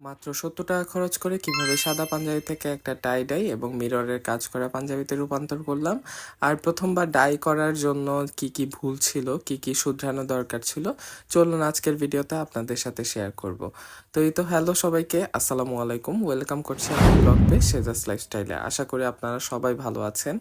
মাত্র সত্তর টাকা খরচ করে কীভাবে সাদা পাঞ্জাবি থেকে একটা টাই ডাই এবং মিররের কাজ করা পাঞ্জাবিতে রূপান্তর করলাম? আর প্রথমবার ডাই করার জন্য কি কি ভুল ছিল? কি কি শুধরানো দরকার ছিল? চলুন আজকের ভিডিওতে আপনাদের সাথে শেয়ার করব। তো এই তো হ্যালো সবাইকে, আসসালামু আলাইকুম। ওয়েলকাম করছি আমার ব্লগ পেজ সেজাস লাইফস্টাইলে আশা করি আপনারা সবাই ভালো আছেন।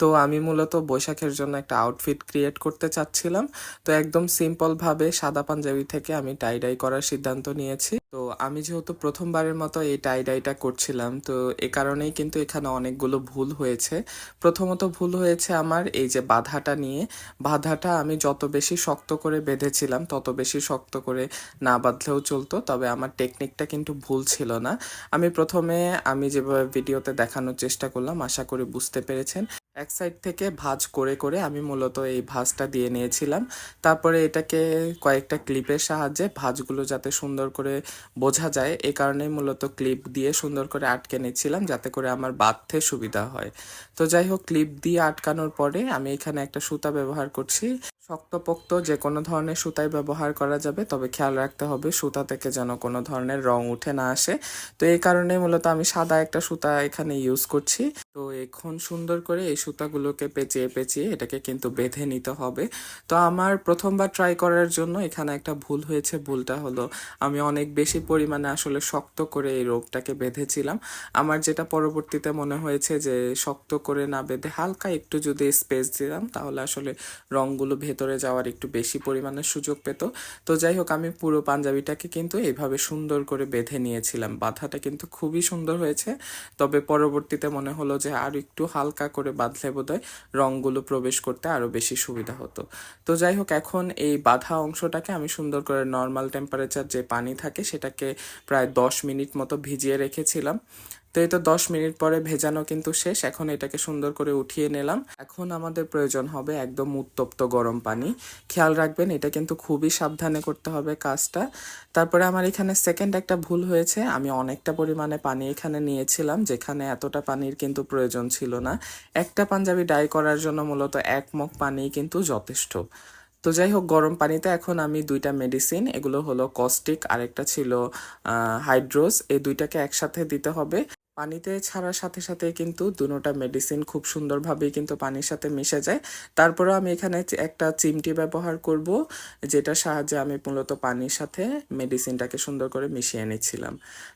তো আমি মূলত বৈশাখের জন্য একটা আউটফিট ক্রিয়েট করতে চাচ্ছিলাম। তো একদম সিম্পলভাবে সাদা পাঞ্জাবি থেকে আমি টাই ডাই করার সিদ্ধান্ত নিয়েছি। তো আমি যেহেতু প্রথমবারের মতো এই টাই ডাইটা করছিলাম, তো এ কারণেই কিন্তু এখানে অনেকগুলো ভুল হয়েছে। প্রথমত ভুল হয়েছে আমার এই যে বাধাটা নিয়ে। বাধাটা আমি যত বেশি শক্ত করে বেঁধেছিলাম, তত বেশি শক্ত করে না বাঁধলেও চলতো, তবে আমার টেকনিকটা কিন্তু ভুল ছিল না। আমি প্রথমে আমি যেভাবে ভিডিওতে দেখানোর চেষ্টা করলাম, আশা করি বুঝতে পেরেছেন। এক সাইড থেকে ভাজ করে করে আমি মূলত এই ভাজটা দিয়ে নিয়েছিলাম। তারপরে এটাকে কয়েকটা ক্লিপের সাহায্যে ভাজগুলো যাতে সুন্দর করে বোঝা যায়, এ কারণে মূলত ক্লিপ দিয়ে সুন্দর করে আটকে নিয়েছিলাম যাতে করে আমার বাঁধতে সুবিধা হয়। তো যাই হোক ক্লিপ দিয়ে আটকানোর পরে আমি এখানে একটা সুতা ব্যবহার করছি। শক্তপোক্ত যে কোনো ধরনের সুতাই ব্যবহার করা যাবে, তবে খেয়াল রাখতে হবে সুতা থেকে যেন কোনো ধরনের রং উঠে না আসে। তো এই কারণে মূলত আমি সাদা একটা সুতা এখানে ইউজ করছি। তো এখন সুন্দর করে এই সুতাগুলোকে পেঁচিয়ে পেঁচিয়ে এটাকে কিন্তু বেঁধে নিতে হবে। তো আমার প্রথমবার ট্রাই করার জন্য এখানে একটা ভুল হয়েছে, ভুলটা হলো আমি অনেক বেশি পরিমাণে আসলে শক্ত করে এই রোগটাকে বেঁধেছিলাম। আমার যেটা পরবর্তীতে মনে হয়েছে যে শক্ত করে না বেঁধে হালকা একটু যদি স্পেস দিলাম, তাহলে আসলে রঙগুলো ভেতরে যাওয়ার একটু বেশি পরিমাণে সুযোগ পেত। তো যাই হোক, আমি পুরো পাঞ্জাবিটাকে কিন্তু এইভাবে সুন্দর করে বেঁধে নিয়েছিলাম। বাঁধাটা কিন্তু খুবই সুন্দর হয়েছে। তবে পরবর্তীতে মনে হলো যে আর একটু হালকা করে বাঁধলে বোধহয় রঙগুলো প্রবেশ করতে আরও বেশি সুবিধা হতো। তো যাই হোক, এখন এই বাঁধা অংশটাকে আমি সুন্দর করে নর্মাল টেম্পারেচার যে পানি থাকে সেটাকে প্রায় দশ মিনিট মতো ভিজিয়ে রেখেছিলাম। তো এই তো দশ মিনিট পরে ভেজানো কিন্তু শেষ। এখন এটাকে সুন্দর করে উঠিয়ে নিলাম। এখন আমাদের প্রয়োজন হবে একদম উত্তপ্ত গরম পানি। খেয়াল রাখবেন, এটা কিন্তু খুবই সাবধানে করতে হবে কাজটা। তারপরে আমার এখানে সেকেন্ড একটা ভুল হয়েছে। আমি অনেকটা পরিমাণে পানি এখানে নিয়েছিলাম, যেখানে এতটা পানির কিন্তু প্রয়োজন ছিল না। একটা পাঞ্জাবি ডাই করার জন্য মূলত এক মগ পানি কিন্তু যথেষ্ট। তো যাই হোক, গরম পানিতে এখন আমি দুইটা মেডিসিন এগুলো হলো কস্টিক আরেকটা ছিল হাইড্রোস এই দুইটাকে একসাথে দিতে হবে। পানিতে ছাড়ার সাথে সাথে কিন্তু দুটোটা মেডিসিন খুব সুন্দরভাবেই কিন্তু পানির সাথে মিশে যায়। তারপরেও আমি এখানে একটা চিমটি ব্যবহার করব, যেটার সাহায্যে আমি মূলত পানির সাথে মেডিসিনটাকে সুন্দর করে মিশিয়ে নিচ্ছিলাম।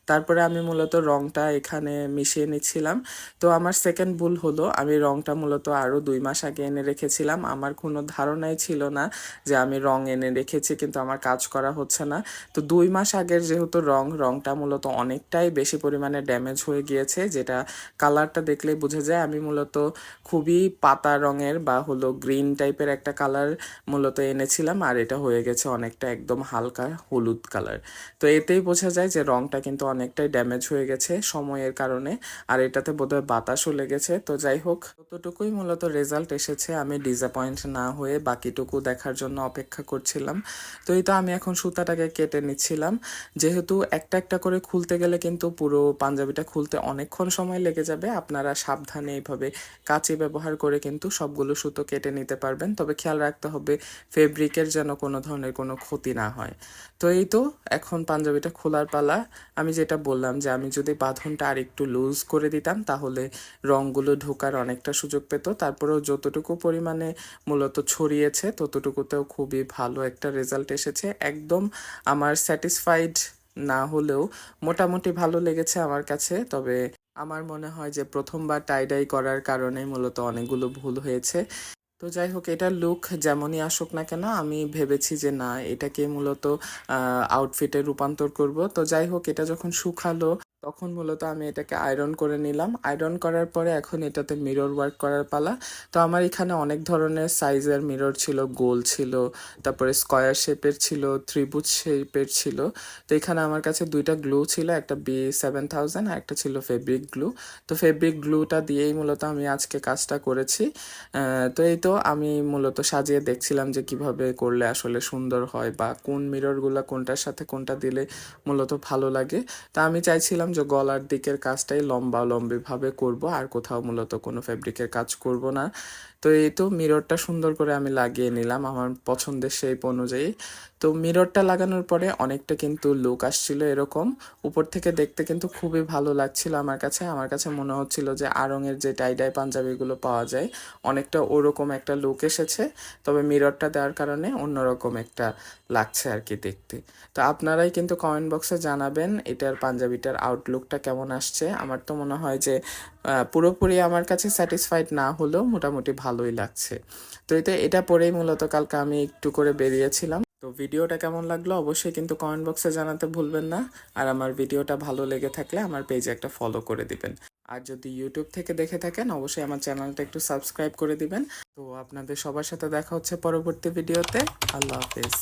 তারপরে আমি মূলত রংটা এখানে মিশিয়ে নিচ্ছিলাম। তো আমার সেকেন্ড ভুল হলো, আমি রংটা মূলত আরও দুই মাস আগে এনে রেখেছিলাম। আমার কোনো ধারণাই ছিল না যে আমি রং এনে রেখেছি, কিন্তু আমার কাজ করা হচ্ছে না। তো দুই মাস আগের যেহেতু রং, রংটা মূলত অনেকটাই বেশি পরিমাণে ড্যামেজ হয়ে গিয়েছে, যেটা কালারটা দেখলেই বোঝা যায়। আমি মূলত খুবই পাতা রঙের বা হলো গ্রিন টাইপের একটা কালার মূলত এনেছিলাম, আর এটা হয়ে গেছে অনেকটা একদম হালকা হলুদ কালার। তো এতেই বোঝা যায় যে রংটা কিন্তু অনেকটাই ড্যামেজ হয়ে গেছে সময়ের কারণে, আর এটাতে বোধহয় বাতাসও লেগেছে তো যাই হোক, ততটুকুই মূলত রেজাল্ট এসেছে। আমি ডিসঅ্যাপয়েন্ট না হয়ে বাকিটুকু দেখার জন্য অপেক্ষা করছিলাম। তো এই তো আমি এখন সুতাটাকে কেটে নিচ্ছিলাম। যেহেতু একটা একটা করে খুলতে গেলে কিন্তু পুরো পাঞ্জাবিটা খুলতে অনেকক্ষণ সময় লেগে যাবে। আপনারা সাবধানে এইভাবে কাঁচি ব্যবহার করে কিন্তু সবগুলো সুতো কেটে নিতে পারবেন। তবে খেয়াল রাখতে হবে, ফেব্রিকের যেন কোনো ধরনের কোনো ক্ষতি না হয়। তো এই তো, এখন পাঞ্জাবিটা খোলার পালা। আমি যেটা বললাম যে, আমি যদি বাঁধনটা আর একটু লুজ করে দিতাম, তাহলে রঙগুলো ঢোকার অনেকটা সুযোগ পেত। তারপরেও যতটুকু পরিমাণে মূলত ছড়িয়েছে, ততটুকুতেও খুবই ভালো একটা রেজাল্ট এসেছে। একদম আমার স্যাটিসফাইড না হলেও মোটামুটি ভালো লেগেছে আমার কাছে। তবে আমার মনে হয় যে প্রথমবার টাইডাই করার কারণে মূলত অনেকগুলো ভুল হয়েছে। তো যাই হোক, এটা লুক যেমনই আসুক না কেন, আমি ভেবেছি যে না, এটাকে মূলত আউটফিটে রূপান্তর করব। তো যাই হোক, এটা যখন শুকালো তখন মূলত আমি এটাকে আয়রন করে নিলাম। আয়রন করার পরে এখন এটাতে মিরর ওয়ার্ক করার পালা। তো আমার এখানে অনেক ধরনের সাইজের মিরর ছিল, গোল ছিল, তারপরে স্কয়ার শেপের ছিল, ত্রিভুজ শেপের ছিল। তো এখানে আমার কাছে দুইটা গ্লু ছিল, একটা বি সেভেন থাউজেন্ড আর একটা ছিল ফেব্রিক গ্লু তো ফেব্রিক গ্লুটা দিয়েই মূলত আমি আজকে কাজটা করেছি। তো এই তো আমি মূলত সাজিয়ে দেখছিলাম যে কীভাবে করলে আসলে সুন্দর হয় বা কোন মিররগুলো কোনটার সাথে কোনটা দিলে মূলত ভালো লাগে। তা আমি চাইছিলাম যে গলার দিকের কাজটাই লম্বা লম্বিভাবে করব, আর কোথাও মূলত কোনো ফেব্রিকের কাজ করব না। তো এই তো মিররটা সুন্দর করে আমি লাগিয়ে নিলাম আমার পছন্দের শেপ অনুযায়ী। তো মিররটা লাগানোর পরে অনেকটা কিন্তু লুক আসছিল এরকম। উপর থেকে দেখতে কিন্তু খুবই ভালো লাগছিল আমার কাছে। আমার কাছে মনে হচ্ছিল যে আড়ংয়ের যে টাইডাই পাঞ্জাবিগুলো পাওয়া যায়, অনেকটা ওরকম একটা লুক এসেছে। তবে মিররটা দেওয়ার কারণে অন্যরকম একটা লাগছে আর কি দেখতে। তো আপনারাই কিন্তু কমেন্ট বক্সে জানাবেন এটার পাঞ্জাবিটার আউটলুকটা কেমন আসছে? আমার তো মনে হয় যে পুরোপুরি আমার কাছে স্যাটিসফাইড না হলেও মোটামুটি ভালোই লাগছে। তো এটা এটা পরেই মূলত কালকে আমি একটু করে বেরিয়েছিলাম। তো ভিডিওটা কেমন লাগল অবশ্যই কিন্তু কমেন্ট বক্সে জানাতে ভুলবেন না। আর আমার ভিডিওটা ভালো লেগে থাকলে আমার পেজে একটা ফলো করে দিবেন। আর যদি ইউটিউব থেকে দেখে থাকেন, অবশ্যই আমার চ্যানেলটা একটু সাবস্ক্রাইব করে দিবেন। তো আপনাদের সবার সাথে দেখা হচ্ছে পরবর্তী ভিডিওতে আল্লাহ হাফেজ।